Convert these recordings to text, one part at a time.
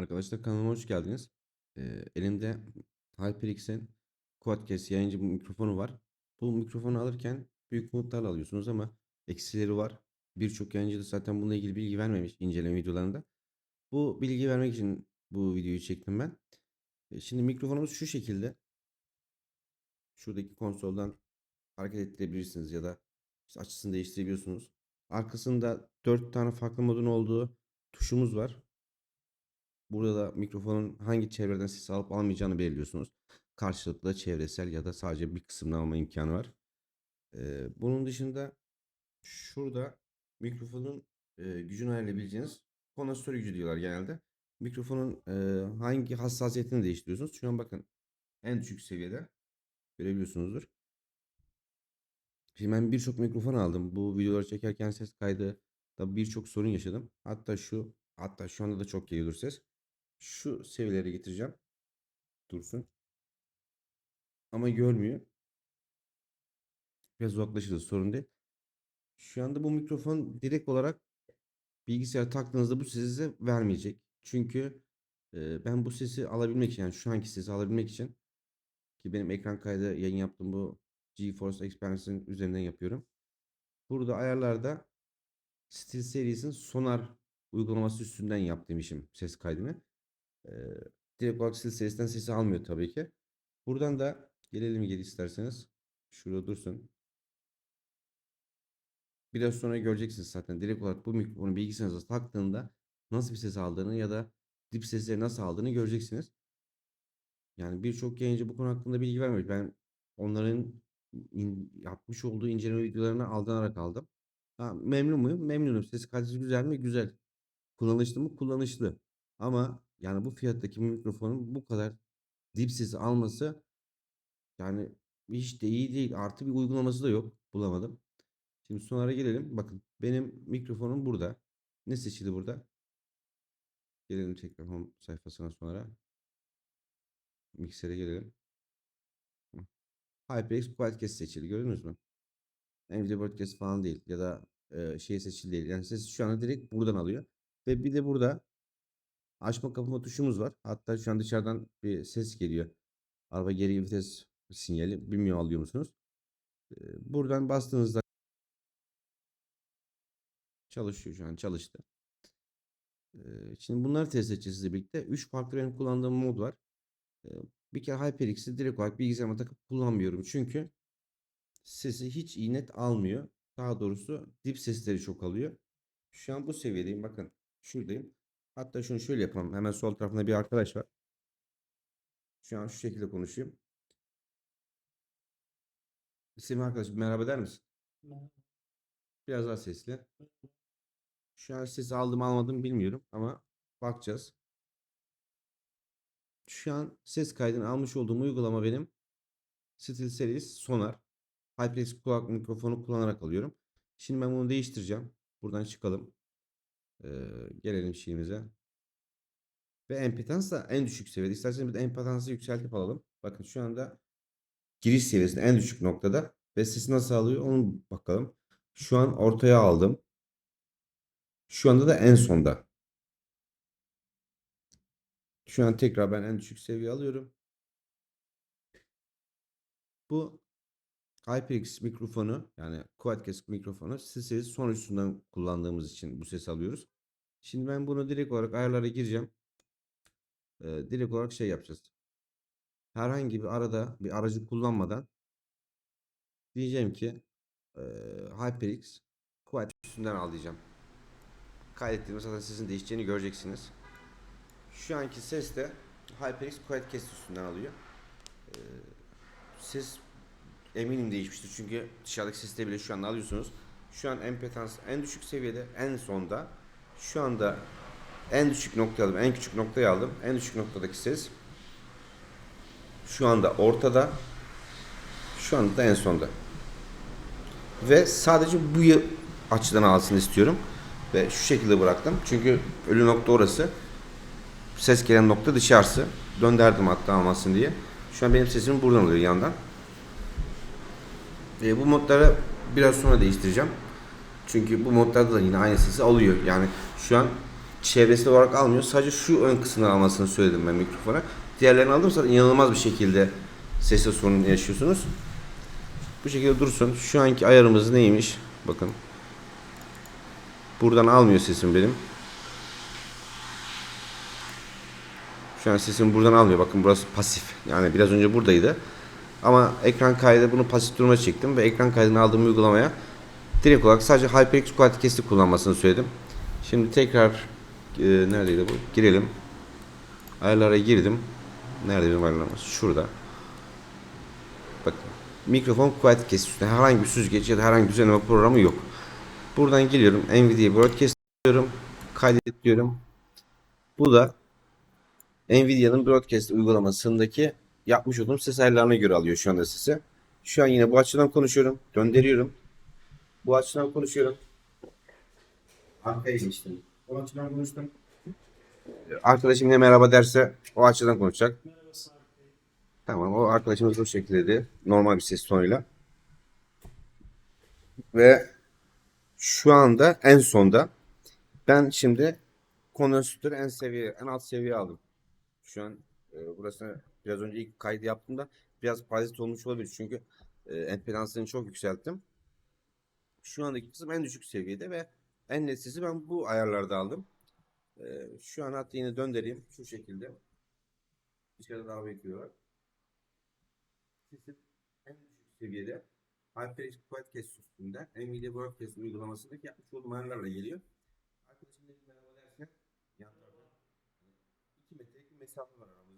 Arkadaşlar kanalıma hoş geldiniz. Ee, elimde HyperX'in Quadcast yayıncı mikrofonu var. Bu mikrofonu alırken büyük umutlarla alıyorsunuz ama eksileri var. Birçok yayıncı da zaten bununla ilgili bilgi vermemiş inceleme videolarında. Bu bilgi vermek için bu videoyu çektim ben. Ee, şimdi mikrofonumuz şu şekilde. Şuradaki konsoldan hareket ettirebilirsiniz ya da işte açısını değiştirebiliyorsunuz. Arkasında 4 tane farklı modun olduğu tuşumuz var. Burada da mikrofonun hangi çevreden ses alıp almayacağını belirliyorsunuz. Karşılıklı çevresel ya da sadece bir kısmını alma imkanı var. Ee, bunun dışında şurada mikrofonun e, gücünü ayarlayabileceğiniz kondansatör gücü diyorlar genelde. Mikrofonun e, hangi hassasiyetini değiştiriyorsunuz. Şu an bakın en düşük seviyede görebiliyorsunuzdur. Şimdi ben birçok mikrofon aldım. Bu videoları çekerken ses kaydı da birçok sorun yaşadım. Hatta şu hatta şu anda da çok geliyordur ses. Şu seviyelere getireceğim. Dursun. Ama görmüyor. Biraz uzaklaşırız sorun değil. Şu anda bu mikrofon direkt olarak bilgisayara taktığınızda bu size vermeyecek. Çünkü e, ben bu sesi alabilmek için yani şu anki sesi alabilmek için ki benim ekran kaydı yayın yaptığım bu GeForce Experience'ın üzerinden yapıyorum. Burada ayarlarda SteelSeries'in Sonar uygulaması üstünden yaptığım işim ses kaydını. Ee, direkt olarak SteelSeries'ten sesi almıyor tabii ki. Buradan da gelelim geri isterseniz. Şurada dursun. Biraz sonra göreceksiniz zaten direkt olarak bu mikrofonu bilgisayarınıza taktığında nasıl bir ses aldığını ya da dip sesleri nasıl aldığını göreceksiniz. Yani birçok yayıncı bu konu hakkında bilgi vermiyor. Ben onların in- yapmış olduğu inceleme videolarına aldanarak aldım. Ha, memnun muyum? Memnunum. Ses kalitesi güzel mi? Güzel. Kullanışlı mı? Kullanışlı. Ama yani bu fiyattaki mikrofonun bu kadar dip sesi alması yani hiç de iyi değil. Artı bir uygulaması da yok. Bulamadım. Şimdi sonlara gelelim. Bakın benim mikrofonum burada. Ne seçili burada? Gelelim tekrar home sayfasına sonra. Mikser'e gelelim. HyperX Quadcast seçili. Gördünüz mü? Nvidia Broadcast falan değil. Ya da e, şey seçili değil. Yani ses şu anda direkt buradan alıyor. Ve bir de burada açma kapama tuşumuz var. Hatta şu an dışarıdan bir ses geliyor. Araba geri vites sinyali. Bilmiyorum alıyor musunuz? Buradan bastığınızda çalışıyor şu an çalıştı. Şimdi bunları test edeceğiz sizle birlikte. 3 farklı benim kullandığım mod var. Bir kere HyperX'i direkt olarak bilgisayarıma takıp kullanmıyorum. Çünkü sesi hiç iyi net almıyor. Daha doğrusu dip sesleri çok alıyor. Şu an bu seviyedeyim. Bakın şuradayım. Hatta şunu şöyle yapalım. Hemen sol tarafında bir arkadaş var. Şu an şu şekilde konuşayım. İsim arkadaş merhaba der misin? Biraz daha sesli. Şu an sesi aldım almadım bilmiyorum ama bakacağız. Şu an ses kaydını almış olduğum uygulama benim SteelSeries Sonar. HyperX kulak mikrofonu kullanarak alıyorum. Şimdi ben bunu değiştireceğim. Buradan çıkalım. Ee, gelelim şeyimize. Ve empedans da en düşük seviyede. İsterseniz bir de empedansı yükseltip alalım. Bakın şu anda giriş seviyesinde en düşük noktada. Ve sesi nasıl alıyor onu bakalım. Şu an ortaya aldım. Şu anda da en sonda. Şu an tekrar ben en düşük seviye alıyorum. Bu HyperX mikrofonu yani Quadcast mikrofonu sesi son üstünden kullandığımız için bu sesi alıyoruz. Şimdi ben bunu direkt olarak ayarlara gireceğim. Ee, direkt olarak şey yapacağız. Herhangi bir arada bir aracı kullanmadan diyeceğim ki e, HyperX Quad üstünden al diyeceğim. Kaydettiğimde zaten sesin değişeceğini göreceksiniz. Şu anki ses de HyperX Quadcast üstünden alıyor. Ee, ses eminim değişmiştir çünkü dışarıdaki sesle bile şu anda alıyorsunuz. Şu an empetans en düşük seviyede, en sonda. Şu anda en düşük noktayı aldım, en küçük noktayı aldım. En düşük noktadaki ses şu anda ortada. Şu anda da en sonda. Ve sadece bu açıdan alsın istiyorum. Ve şu şekilde bıraktım. Çünkü ölü nokta orası. Ses gelen nokta dışarısı. Dönderdim hatta almasın diye. Şu an benim sesim buradan oluyor yandan. E, bu modları biraz sonra değiştireceğim. Çünkü bu modlarda da yine aynı sesi alıyor. Yani şu an çevresel olarak almıyor. Sadece şu ön kısmını almasını söyledim ben mikrofona. Diğerlerini aldım zaten inanılmaz bir şekilde sesle sorun yaşıyorsunuz. Bu şekilde dursun. Şu anki ayarımız neymiş? Bakın. Buradan almıyor sesim benim. Şu an sesim buradan almıyor. Bakın burası pasif. Yani biraz önce buradaydı. Ama ekran kaydı bunu pasif duruma çektim ve ekran kaydını aldığım uygulamaya direkt olarak sadece HyperX Quality Cast'i kullanmasını söyledim. Şimdi tekrar e, neredeydi bu? Girelim. Ayarlara girdim. Nerede bizim ayarlarımız? Şurada. Bakın. Mikrofon Quality Cast üstünde herhangi bir süzgeç ya da herhangi bir düzenleme programı yok. Buradan geliyorum. Nvidia Broadcast diyorum. Kaydet diyorum. Bu da Nvidia'nın Broadcast uygulamasındaki yapmış olduğum ses ayarlarına göre alıyor şu anda sesi. Şu an yine bu açıdan konuşuyorum. Döndürüyorum. Bu açıdan konuşuyorum. Arkaya geçtim. Bu açıdan konuştum. Arkadaşım ne merhaba derse o açıdan konuşacak. Tamam o arkadaşımız bu şekilde normal bir ses tonuyla. Ve şu anda en sonda ben şimdi kondansatörü en seviye en alt seviye aldım. Şu an e, burası biraz önce ilk kaydı yaptığımda biraz parazit olmuş olabilir. Çünkü e, empedansını çok yükselttim. Şu andaki kısım en düşük seviyede ve en net sesi ben bu ayarlarda aldım. E, şu an hatta yine döndüreyim şu şekilde. Dışarıda daha bekliyorlar. Sesim en düşük seviyede HyperX Quadcast üstünden Nvidia Broadcast uygulamasındaki yapmış olduğum ayarlarla geliyor. Arkadaşım dedim merhaba derse yan tarafta 2 metrelik bir mesafe var aramızda.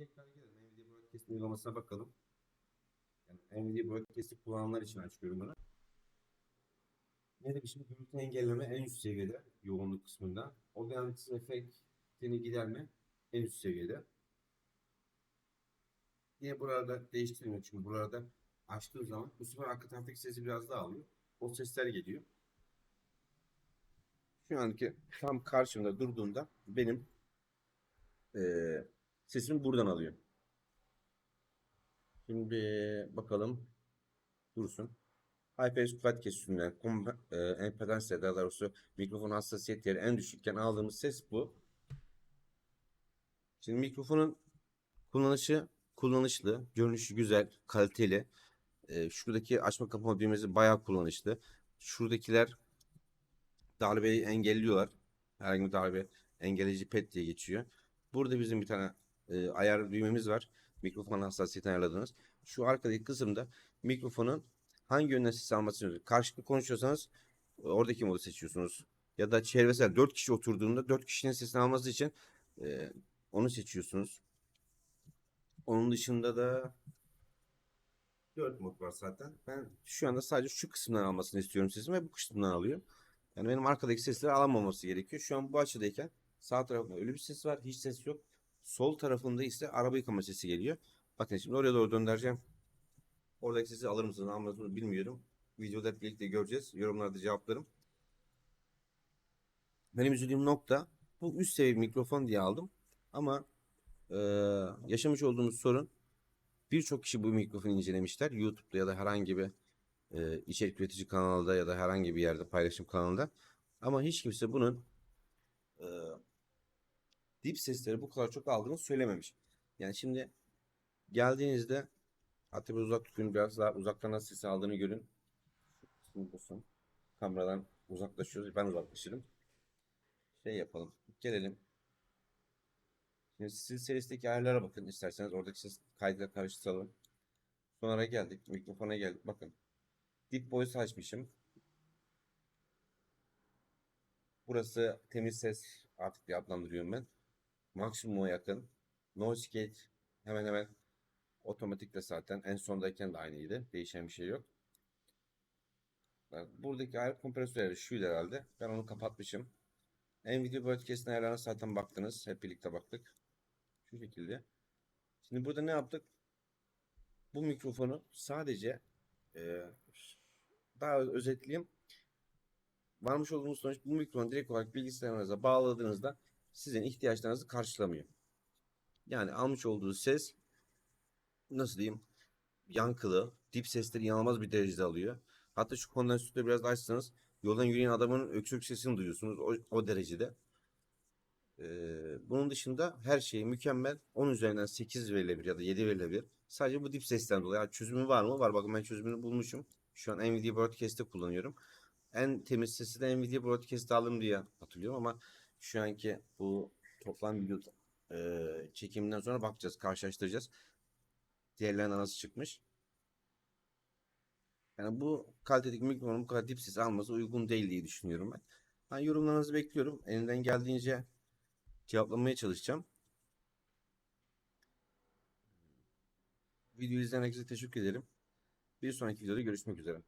Tekrar gelelim Nvidia Broadcast uygulamasına bakalım. Yani Nvidia Broadcast'i kullananlar için açıyorum bunu. Ne demişim? Gürültü engelleme en üst seviyede yoğunluk kısmında. Audience efektini giderme en üst seviyede. Yine burada değiştirmiyor çünkü burada açtığım zaman bu sefer arka taraftaki sesi biraz daha alıyor. O sesler geliyor. Şu anki tam karşımda durduğunda benim eee sesimi buradan alıyor. Şimdi bakalım dursun. HyperX Quad kesitinden e, empedans ya da doğrusu mikrofon hassasiyet yeri en düşükken aldığımız ses bu. Şimdi mikrofonun kullanışı kullanışlı, görünüşü güzel, kaliteli. E, şuradaki açma kapama düğmesi bayağı kullanışlı. Şuradakiler darbeyi engelliyorlar. Herhangi bir darbe engelleyici pet diye geçiyor. Burada bizim bir tane e, ayar düğmemiz var. Mikrofon hassasiyetini ayarladığınız. Şu arkadaki kısımda mikrofonun hangi yönden ses almasını. Karşılıklı konuşuyorsanız e, oradaki modu seçiyorsunuz. Ya da çevresel 4 kişi oturduğunda 4 kişinin sesini alması için e, onu seçiyorsunuz. Onun dışında da 4 mod var zaten. Ben şu anda sadece şu kısımdan almasını istiyorum sesimi ve bu kısımdan alıyor. Yani benim arkadaki sesleri alamaması gerekiyor. Şu an bu açıdayken sağ tarafında ölü bir ses var. Hiç ses yok. Sol tarafında ise araba yıkama sesi geliyor. Bakın şimdi oraya doğru döndüreceğim. Oradaki sesi alır mısınız almaz mısınız bilmiyorum. Videoda hep birlikte göreceğiz. Yorumlarda cevaplarım. Benim üzüldüğüm nokta bu üst seviye mikrofon diye aldım. Ama e, yaşamış olduğumuz sorun birçok kişi bu mikrofonu incelemişler. YouTube'da ya da herhangi bir e, içerik üretici kanalda ya da herhangi bir yerde paylaşım kanalında. Ama hiç kimse bunun e, dip sesleri bu kadar çok aldığını söylememiş. Yani şimdi geldiğinizde hatta bir uzak tutun biraz daha uzaktan nasıl sesi aldığını görün. Şimdi. Kameradan uzaklaşıyoruz. Ben uzaklaşırım. Şey yapalım. Gelelim. Şimdi silsilesteki ayarlara bakın isterseniz. Oradaki ses kaydıyla karıştıralım. Sonra geldik. Mikrofona geldik. Bakın. Deep voice açmışım. Burası temiz ses artık diye adlandırıyorum ben. Maksimuma yakın. Noise gate hemen hemen otomatik de zaten en sondayken de aynıydı. Değişen bir şey yok. Buradaki ayar kompresörleri şuydu herhalde. Ben onu kapatmışım. Nvidia Broadcast'ın ayarlarına zaten baktınız. Hep birlikte baktık. Şu şekilde. Şimdi burada ne yaptık? Bu mikrofonu sadece e, daha özetleyeyim. Varmış olduğumuz sonuç bu mikrofonu direkt olarak bilgisayarınıza bağladığınızda sizin ihtiyaçlarınızı karşılamıyor. Yani almış olduğu ses nasıl diyeyim yankılı, dip sesleri inanılmaz bir derecede alıyor. Hatta şu kondansatörü biraz açsanız Yoldan yürüyen adamın öksürük sesini duyuyorsunuz. O, o derecede. Ee, bunun dışında her şey mükemmel. 10 üzerinden 8 verilebilir ya da 7 verilebilir. Sadece bu dip sesten dolayı. Yani çözümü var mı? Var. Bakın ben çözümünü bulmuşum. Şu an Nvidia Broadcast'te kullanıyorum. En temiz sesi de Nvidia Broadcast'te aldım diye hatırlıyorum ama şu anki bu toplam video e, çekiminden sonra bakacağız, karşılaştıracağız. Diğerlerinin nasıl çıkmış. Yani bu kalitedeki mikrofonun bu kadar dip ses alması uygun değil diye düşünüyorum ben. Ben yorumlarınızı bekliyorum. Elimden geldiğince cevaplamaya çalışacağım. Videoyu izleyen herkese teşekkür ederim. Bir sonraki videoda görüşmek üzere.